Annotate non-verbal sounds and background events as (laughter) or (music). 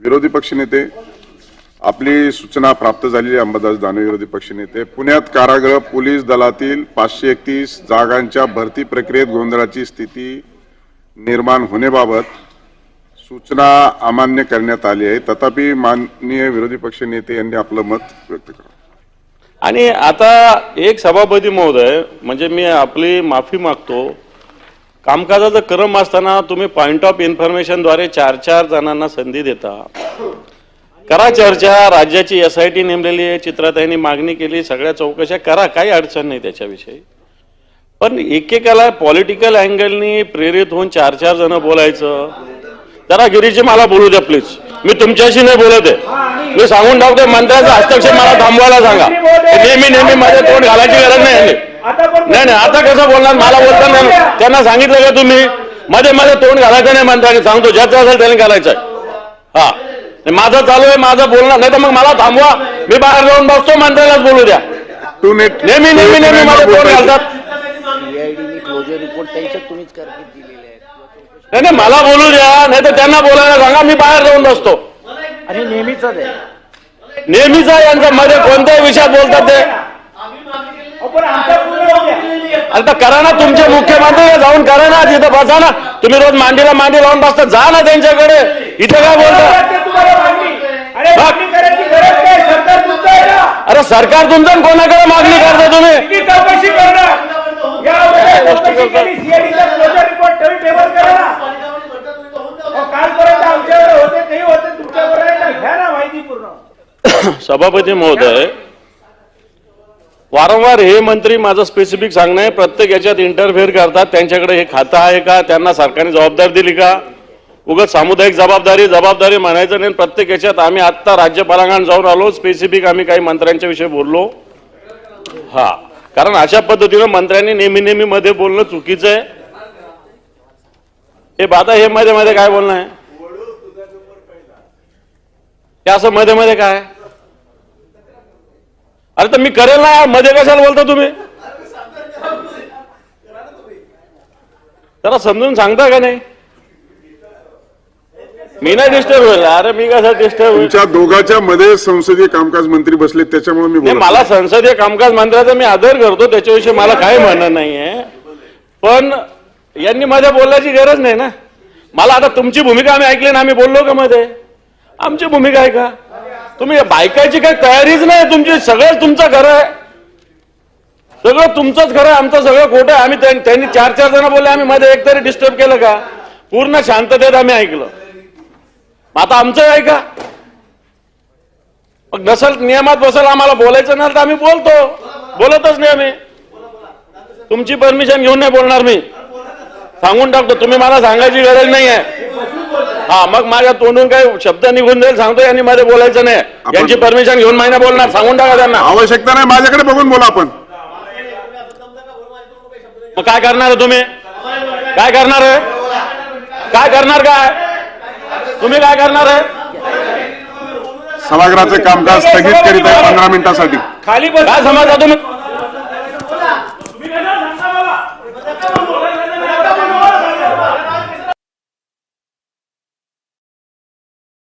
विरोधी पक्षनेते आपली सूचना प्राप्त झालेली अंबादास दानवे विरोधी पक्षनेते पुण्यात कारागृह पोलीस दलातील पाचशे एकतीस जागांच्या भरती प्रक्रियेत गोंधळाची स्थिती निर्माण होण्याबाबत सूचना अमान्य करण्यात आली आहे. तथापि माननीय विरोधी पक्ष नेते यांनी आपलं मत व्यक्त करावं आणि आता एक सभापती महोदय म्हणजे मी आपली माफी मागतो कामकाजाचा क्रम असताना तुम्ही पॉइंट ऑफ इन्फॉर्मेशनद्वारे चार चार जणांना संधी देता. करा चर्चा राज्याची एस आय टी नेमलेली आहे चित्राताईंनी मागणी केली सगळ्या चौकशा करा काही अडचण नाही त्याच्याविषयी. पण एकेकाला पॉलिटिकल अँगलनी प्रेरित होऊन चार चार जण बोलायचं. जरा गिरीजी मला बोलू द्या प्लीज मी तुमच्याशी नाही बोलत आहे. मी सांगून टाकतोय मंत्र्याचा हस्तक्षेप मला थांबवायला सांगा. नेहमी नेहमी माझ्या तोंड घालायची गरज नाही यांनी. नाही नाही आता कसं बोलणार? मला बोलता नाही त्यांना सांगितलं का तुम्ही? मध्ये मध्ये तोंड घालायचं नाही मंत्र्याने सांगतो ज्याचं असेल त्याने घालायचं. हा. माझं चालू आहे माझं बोलणं नाही तर मग मला थांबवा. मी बाहेर जाऊन बसतो मंत्र्यालाच बोलू द्या. टू नेट नेहमी नेहमी नेहमी मध्ये तोंड घालतात. नाही नाही मला बोलू द्या. नाही तर त्यांना बोलायला सांगा मी बाहेर जाऊन बसतो. आणि नेहमीच आहे. नेहमीच आहे यांच्या मध्ये कोणत्याही विषयात बोलतात ते. आता करा ना तुमचे मुख्यमंत्री जाऊन करा ना तिथं बसा ना. तुम्ही रोज मांडीला मांडी लावून बसता जा ना त्यांच्याकडे. इथे काय बोलता? अरे सरकार तुमचं कोणाकडे मागणी करता तुम्ही? चौकशी करणार? या चौकशी केली सीआयडीचा क्लोजर रिपोर्ट ठेवी टेबल करा ना. अहो, कालपर्यंत आमच्याकडे होते ते होते तुमच्याकडे आहे ना. घ्या ना माहिती पूर्ण. (coughs) सभापती महोदय वारंवार हे मंत्री माझं स्पेसिफिक सांगणं आहे प्रत्येक याच्यात इंटरफेअर करतात. त्यांच्याकडे हे खातं आहे का? त्यांना सरकारने जबाबदारी दिली का? उगाच सामुदायिक जबाबदारी जबाबदारी म्हणायचं नाही. प्रत्येक याच्यात आम्ही आत्ता राज्यपालांकडे जाऊन आलो. स्पेसिफिक आम्ही काही मंत्र्यांच्या विषयी बोललो. हा. कारण अशा पद्धतीनं मंत्र्यांनी नेहमी नेहमी मध्ये बोलणं चुकीचं आहे. हे बाधा हे मध्ये मध्ये काय बोलणं आहे? असं मध्ये मध्ये काय? अरे तर मी करेल ना मध्ये कशाला बोलता तुम्ही? जरा समजून सांगता का नाही? मी नाही डिस्टर्ब होईल. अरे मी कसा डिस्टर्ब होईल? तुमच्या दोघांच्या मध्ये संसदीय कामकाज मंत्री बसले त्याच्यामुळे मी नाही बोलत मला संसदीय कामकाज मंत्र्याचा मी आदर करतो त्याच्याविषयी मला काय म्हणणं नाहीये. पण यांनी मध्ये बोलण्याची गरज नाही ना. मला आता तुमची भूमिका आम्ही ऐकली ना आम्ही बोललो का मध्ये? आमची भूमिका आहे का? तुम्ही बायकाची काही तयारीच नाही तुमची सगळंच तुमचं घर आहे. सगळं तुमचंच घर आहे आमचं सगळं खोटं आहे. आम्ही त्यांनी चार चार जण बोलले आम्ही मध्ये एकतरी डिस्टर्ब केलं का? पूर्ण शांततेत आम्ही ऐकलं. मग आता आमचं आहे का? मग नसल नियमात बसल आम्हाला बोलायचं नाही तर आम्ही बोलतो. बोलतच नाही आम्ही. तुमची परमिशन घेऊन नाही बोलणार मी. सांगून टाकतो तुम्ही मला सांगायची गरज नाही आहे हा मग माझ्या तोंडून काही शब्द निघून जाईल सांगतो यांनी मध्ये बोलायचं नाही. यांची परमिशन घेऊन महिना बोलणार सांगून टाका त्यांना. आवश्यकता नाही माझ्याकडे बघून बोला आपण. मग काय करणार आहे तुम्ही? काय करणार आहे? काय करणार काय? तुम्ही काय करणार आहे? सभागृहाचे कामकाज स्थगित करीत आहे पंधरा मिनिटासाठी. खाली बस काय समजता तुम्ही